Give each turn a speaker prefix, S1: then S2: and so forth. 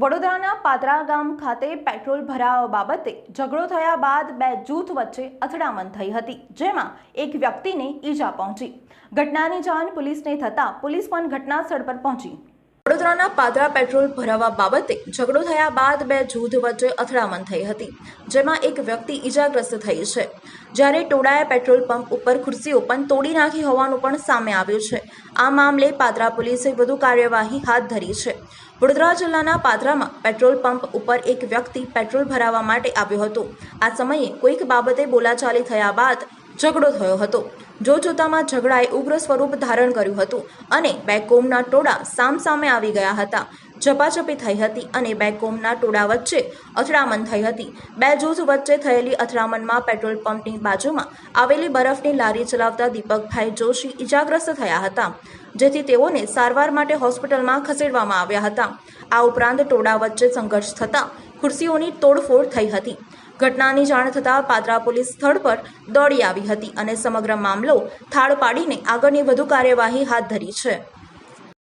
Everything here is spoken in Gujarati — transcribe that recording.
S1: વડોદરાના પાદરા ગામ ખાતે પેટ્રોલ ભરાવા બાબતે ઝઘડો થયા બાદ બે જૂથ વચ્ચે અથડામણ થઈ હતી, જેમાં એક વ્યક્તિને ઈજા પહોંચી. ઘટનાની જાણ પોલીસને થતાં પોલીસ પણ ઘટના સ્થળ પર પહોંચી. વડોદરાના પાદરા પેટ્રોલ ભરાવા બાબતે ઝઘડો થયા બાદ બે જૂથ વચ્ચે અથડામણ થઈ હતી, જેમાં એક વ્યક્તિ ઈજાગ્રસ્ત થઈ છે. જ્યારે ટોળાએ પેટ્રોલ પંપ ઉપર ખુરશીઓ પણ તોડી નાખી હોવાનું પણ સામે આવ્યું છે. આ મામલે પાદરા પોલીસે વધુ કાર્યવાહી હાથ ધરી છે. વડોદરા જિલ્લાના પાદરામાં પેટ્રોલ પંપ ઉપર એક વ્યક્તિ પેટ્રોલ ભરાવવા માટે આવ્યો હતો. આ સમયે કોઈક બાબતે બોલાચાલી થયા બાદ ઝઘડો થયો હતો. જો જોતામાં ઝઘડાએ ઉગ્ર સ્વરૂપ ધારણ કર્યું હતું અને બે કોમના ટોળા સામસામે આવી ગયા હતા. ઝપાઝપી થઈ હતી અને બે કોમના ટોળા વચ્ચે અથડામણ થઈ હતી. બે જૂથ વચ્ચે થયેલી અથડામણમાં પેટ્રોલ પંપની બાજુમાં આવેલી બરફની લારી ચલાવતા દીપકભાઈ જોશી ઇજાગ્રસ્ત થયા હતા, જેથી તેઓને સારવાર માટે હોસ્પિટલમાં ખસેડવામાં આવ્યા હતા. આ ઉપરાંત ટોળા વચ્ચે સંઘર્ષ થતાં ખુરશીઓની તોડફોડ થઈ હતી. ઘટનાની જાણ થતાં પાદરા પોલીસ સ્થળ પર દોડી આવી હતી અને સમગ્ર મામલો થાળ પાડીને આગળની વધુ કાર્યવાહી હાથ ધરી છે.